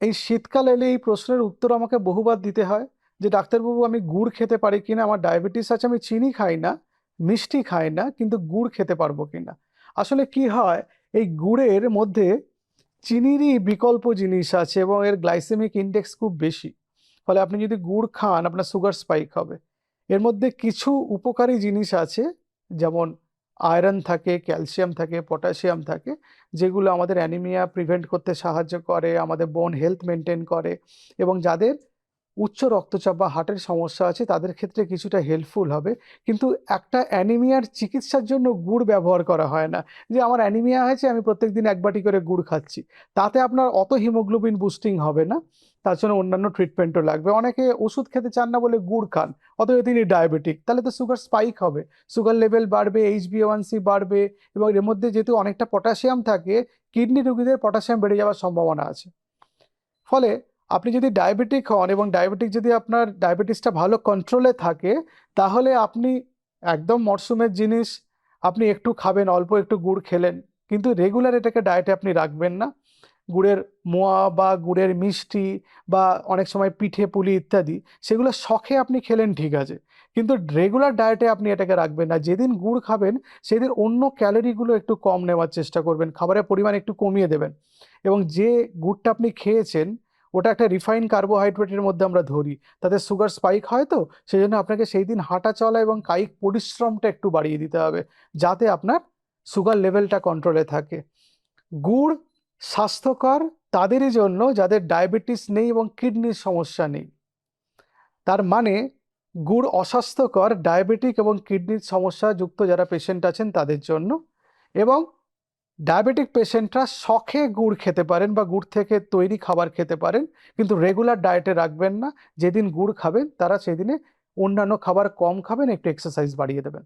এই শীতকাল এলে এই প্রশ্নের উত্তর আমাকে বহুবার দিতে হয় যে, ডাক্তারবাবু, আমি গুড় খেতে পারি কিনা? আমার ডায়াবেটিস আছে, আমি চিনি খাই না, মিষ্টি খাই না, কিন্তু গুড় খেতে পারব কিনা? আসলে কি হয়, এই গুড়ের মধ্যে চিনিরই বিকল্প জিনিস আছে এবং এর গ্লাইসেমিক ইন্ডেক্স খুব বেশি। ফলে আপনি যদি গুড় খান, আপনার সুগার স্পাইক হবে। এর মধ্যে কিছু উপকারী জিনিস আছে, যেমন আয়রন থাকে, ক্যালসিয়াম থাকে, পটাশিয়াম থাকে, যেগুলো আমাদের অ্যানিমিয়া প্রিভেন্ট করতে সাহায্য করে, আমাদের বোন হেলথ মেনটেন করে এবং যাদের উচ্চ রক্তচাপ বা হার্টের সমস্যা আছে, তাদের ক্ষেত্রে কিছুটা হেল্পফুল হবে। কিন্তু একটা অ্যানিমিয়ার চিকিৎসার জন্য গুড় ব্যবহার করা হয় না। যে আমার অ্যানিমিয়া হয়েছে আমি প্রত্যেকদিন এক বাটি করে গুড় খাচ্ছি। তাতে আপনার অত হিমোগ্লোবিন বুস্টিং হবে না। তার জন্য অন্যান্য ট্রিটমেন্টও লাগবে। অনেকে ওষুধ খেতে চান না বলে গুড় খান অথবা তিনি ডায়াবেটিক তাহলে তো সুগার স্পাইক হবে। সুগার লেভেল বাড়বে এইচ সি বাড়বে এবং এর মধ্যে যেহেতু অনেকটা পটাশিয়াম থাকে, কিডনি রোগীদের পটাশিয়াম বেড়ে যাওয়ার সম্ভাবনা আছে। ফলে আপনি যদি ডায়াবেটিক হন এবং ডায়াবেটিক যদি আপনার ডায়াবেটিসটা ভালো কন্ট্রোলে থাকে, তাহলে আপনি একদম মরশুমের জিনিস, আপনি একটু খাবেন, অল্প একটু গুড় খেলেন। কিন্তু রেগুলার এটাকে ডায়েটে আপনি রাখবেন না। গুড়ের মোয়া বা গুড়ের মিষ্টি বা অনেক সময় পিঠে পুলি ইত্যাদি, সেগুলো শখে আপনি খেলেন ঠিক আছে। কিন্তু রেগুলার ডায়েটে আপনি এটাকে রাখবেন না। যেদিন গুড় খাবেন, সেদিন অন্য ক্যালোরিগুলো একটু কম নেওয়ার চেষ্টা করবেন, খাবারের পরিমাণ একটু কমিয়ে দেবেন। এবং যে গুড়টা আপনি খেয়েছেন, ওটা একটা রিফাইন কার্বোহাইড্রেটের মধ্যে আমরা ধরি। তাতে সুগার স্পাইক হয় তো সেই জন্য আপনাকে সেই দিন হাঁটা চলা এবং কায়িক পরিশ্রমটা একটু বাড়িয়ে দিতে হবে, যাতে আপনার সুগার লেভেলটা কন্ট্রোলে থাকে। গুড় স্বাস্থ্যকর তাদেরই জন্য যাদের ডায়াবেটিস নেই এবং কিডনির সমস্যা নেই। তার মানে গুড় অস্বাস্থ্যকর, ডায়াবেটিক এবং কিডনির সমস্যা যুক্ত যারা পেশেন্ট আছেন তাদের জন্য এবং ডায়াবেটিক পেশেন্টরা শখে গুড় খেতে পারেন বা গুড় থেকে তৈরি খাবার খেতে পারেন, কিন্তু রেগুলার ডায়েটে রাখবেন না। যেদিন গুড় খাবেন, তারা সেদিনে অন্যান্য খাবার কম খাবেন, একটু এক্সারসাইজ বাড়িয়ে দেবেন।